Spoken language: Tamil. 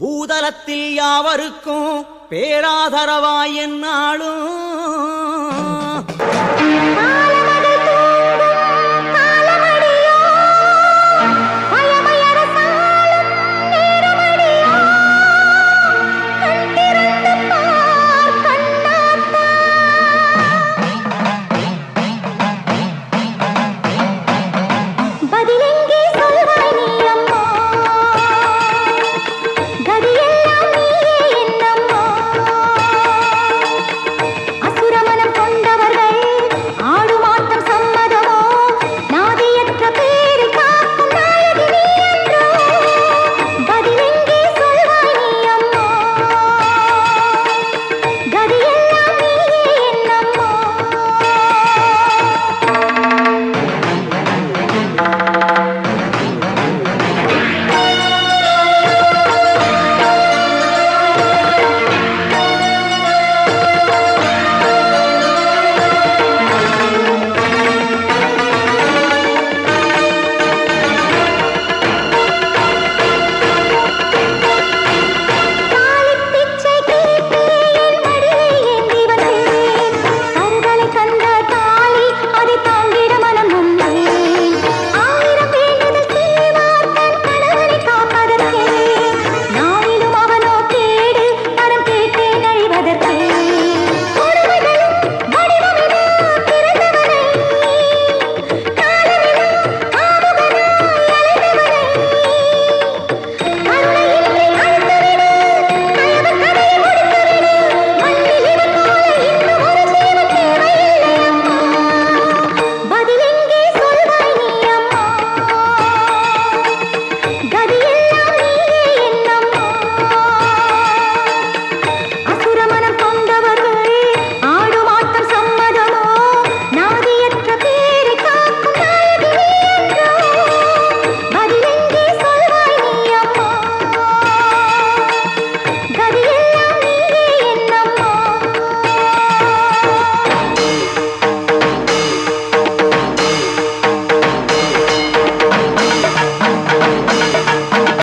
பூதலத்தில் யாவருக்கும் பேராதரவாய் என்னாலும்